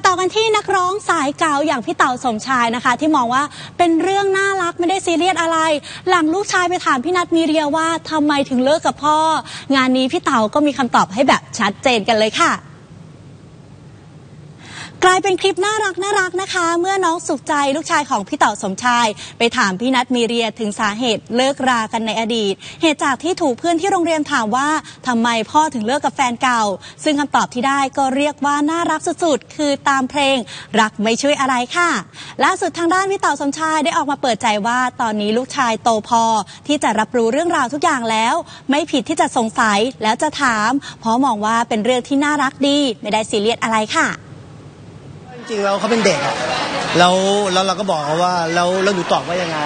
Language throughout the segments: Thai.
มาต่อกันที่นักร้องสายเก่าอย่างพี่เต่าสมชายนะคะ ที่มองว่าเป็นเรื่องน่ารักไม่ได้ซีเรียสอะไร หลังลูกชายไปถามพี่นัทมีเรียว่าทำไมถึงเลิกกับพ่อ งานนี้พี่เต่าก็มีคำตอบให้แบบชัดเจนกันเลยค่ะ กลายเป็นคลิปน่ารักน่ารักนะคะ เมื่อน้องสุขใจลูกชายของพี่เต่าสมชาย ไปถามพี่นัทมีเรียถึงสาเหตุเลิกรากันในอดีต เหตุจากที่ถูกเพื่อนที่โรงเรียนถามว่าทำไมพ่อถึงเลิกกับแฟนเก่า ซึ่งคำตอบที่ได้ก็เรียกว่าน่ารักสุดๆ คือตามเพลง รักไม่ช่วยอะไรค่ะล่าสุดทางด้านพี่เต่าสมชายได้ออกมาเปิดใจว่าตอนนี้ลูกชายโตพอ ที่จะรับรู้เรื่องราวทุกอย่างแล้ว ไม่ผิดที่จะสงสัยแล้วจะถาม เพราะมองว่าเป็นเรื่องที่น่ารักดี ไม่ได้ซีเรียสอะไรค่ะ จริงๆแล้วเขาเป็นเด็กอะแล้วแล้วเราก็บอกเขาว่าแล้วแล้วหนูตอบว่ายังไง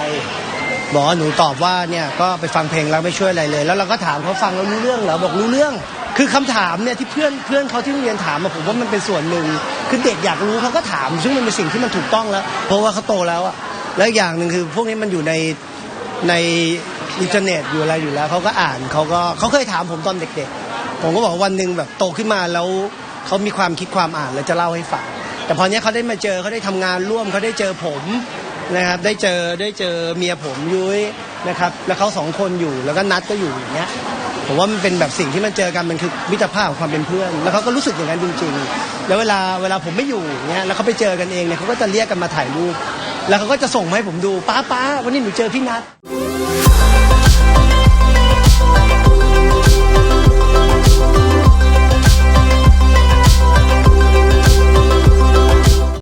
บอกว่าหนูตอบว่าเนี่ยก็ไปฟังเพลงแล้วไม่ช่วยอะไรเลย แล้วเราก็ถามเขาฟังแล้วรู้เรื่องเหรอบอกรู้เรื่อง คือคำถามเนี่ยที่เพื่อนเพื่อนเขาที่โรงเรียนถามมาผมว่ามันเป็นส่วนหนึ่งคือเด็กอยากรู้เขาก็ถาม ซึ่งมันเป็นสิ่งที่มันถูกต้องแล้ว เพราะว่าเขาโตแล้วอะแล้วอีกอย่างหนึ่งคือพวกนี้มันอยู่ในในอินเทอร์เน็ตอยู่อะไรอยู่แล้วเขาก็อ่านเขาก็เขาเคยถามผมตอนเด็กๆ ผมก็บอกว่าวันหนึ่งแบบโตขึ้นมาแล้วเขามีความคิดความอ่านแล้วจะเล่าให้ฟัง แต่พอเนี้ยเขาได้มาเจอเขาได้ทำงานร่วมเขาได้เจอผมนะครับได้เจอได้เจอเมียผมยุ้ยนะครับแล้วเขาสองคนอยู่แล้วก็นัดก็อยู่อย่างเงี้ยผมว่ามันเป็นแบบสิ่งที่มันเจอกันมันคือมิตรภาพของความเป็นเพื่อน แล้วเขาก็รู้สึกอย่างนั้นจริงๆ แล้วเวลาเวลาผมไม่อยู่เงี้ยแล้วเขาไปเจอกันเองเนี่ยเขาก็จะเรียกกันมาถ่ายรูปแล้วเขาก็จะส่งมาให้ผมดูป้าป้าวันนี้หนูเจอพี่นัท